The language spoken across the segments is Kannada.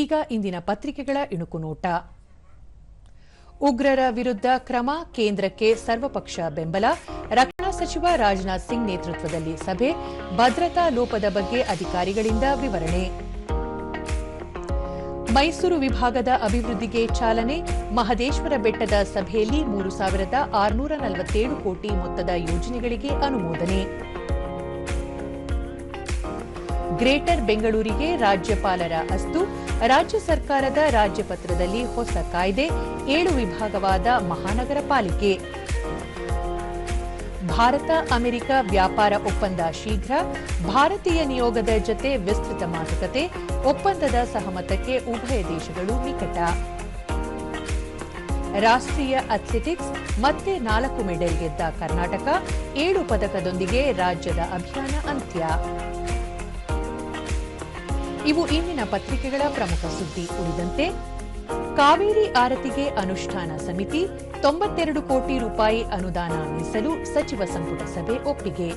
ಈಗ ಇಂದಿನ ಪತ್ರಿಕೆಗಳ ಇಣುಕು ನೋಟ ಉಗ್ರರ ವಿರುದ್ಧ ಕ್ರಮ, ಕೇಂದ್ರಕ್ಕೆ ಸರ್ವಪಕ್ಷ ಬೆಂಬಲ, ರಕ್ಷಣಾ ಸಚಿವ ರಾಜನಾಥ್ ಸಿಂಗ್ ನೇತೃತ್ವದಲ್ಲಿ ಸಭೆ, ಭದ್ರತಾ ಲೋಪದ ಬಗ್ಗೆ ಅಧಿಕಾರಿಗಳಿಂದ ವಿವರಣೆ. ಮೈಸೂರು ವಿಭಾಗದ ಅಭಿವೃದ್ಧಿಗೆ ಚಾಲನೆ, ಮಹದೇಶ್ವರ ಬೆಟ್ಟದ ಸಭೆಯಲ್ಲಿ ಮೂರು ಸಾವಿರದ ಆರುನೂರ ನಲವತ್ತೇಳು ಕೋಟಿ ಮೊತ್ತದ ಯೋಜನೆಗಳಿಗೆ ಅನುಮೋದನೆ. ಗ್ರೇಟರ್ ಬೆಂಗಳೂರಿಗೆ ರಾಜ್ಯಪಾಲರ ಅಸ್ತು. ರಾಜ್ಯ ಸರ್ಕಾರದ ರಾಜ್ಯಪತ್ರದಲ್ಲಿ ಹೊಸ ಕಾಯ್ದೆ, ಏಳು ವಿಭಾಗವಾದ ಮಹಾನಗರ ಪಾಲಿಕೆ. ಭಾರತ, ಅಮೆರಿಕ ವ್ಯಾಪಾರ ಒಪ್ಪಂದ ಶೀಘ್ರ. ಭಾರತೀಯ ನಿಯೋಗದ ಜತೆ ವಿಸ್ತೃತ ಮಾತುಕತೆ, ಒಪ್ಪಂದದ ಸಹಮತಕ್ಕೆ ಉಭಯ ದೇಶಗಳು ನಿಕಟ. ರಾಷ್ಟ್ರೀಯ ಅಥ್ಲೆಟಿಕ್ಸ್, ಮತ್ತೆ ನಾಲ್ಕು ಮೆಡಲ್ ಗೆದ್ದ ಕರ್ನಾಟಕ, ಏಳು ಪದಕದೊಂದಿಗೆ ರಾಜ್ಯದ ಅಭಿಯಾನ ಅಂತ್ಯ. ಇವು ಇಂದಿನ ಪತ್ರಿಕೆಗಳ ಪ್ರಮುಖ ಸುದ್ದಿ ಉಳಿದಂತೆ, ಕಾವೇರಿ ಆರತಿಗೆ ಅನುಷ್ಠಾನ ಸಮಿತಿ ತೊಂಬತ್ತೆರಡು ಕೋಟಿ ರೂಪಾಯಿ ಅನುದಾನ ಮೀಸಲು ಸಚಿವ ಸಂಪುಟ ಸಭೆ ಒಪ್ಪಿಗೆ.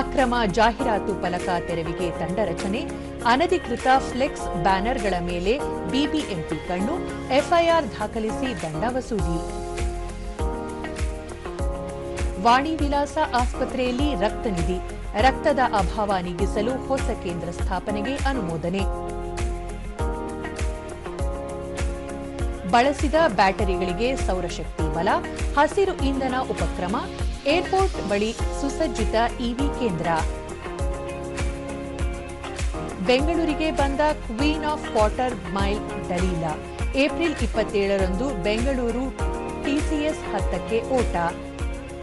ಅಕ್ರಮ ಜಾಹೀರಾತು ಫಲಕ ತೆರವಿಗೆ ತಂಡ ರಚನೆ, ಅನಧಿಕೃತ ಫ್ಲೆಕ್ಸ್ ಬ್ಯಾನರ್ಗಳ ಮೇಲೆ ಬಿಬಿಎಂಪಿ ಕಣ್ಣು, ಎಫ್ಐಆರ್ ದಾಖಲಿಸಿ ದಂಡ ವಸೂಲಿ. ವಾಣಿ ವಿಲಾಸ ಆಸ್ಪತ್ರೆಯಲ್ಲಿ ರಕ್ತ ನಿಧಿ ರಕ್ತದ ಅಭಾವ ನೀಗಿಸಲು ಹೊಸ ಕೇಂದ್ರ ಸ್ಥಾಪನೆಗೆ ಅನುಮೋದನೆ. ಬಳಸಿದ ಬ್ಯಾಟರಿಗಳಿಗೆ ಸೌರಶಕ್ತಿ ಬಲ, ಹಸಿರು ಇಂಧನ ಉಪಕ್ರಮ, ಏರ್ಪೋರ್ಟ್ ಬಳಿ ಸುಸಜ್ಜಿತ ಇವಿ ಕೇಂದ್ರ. ಬೆಂಗಳೂರಿಗೆ ಬಂದ queen of quarter mile Delilah April ಇಪ್ಪತ್ತೇಳರಂದು Bengaluru TCS ಹತ್ತಕ್ಕೆ ಓಟ.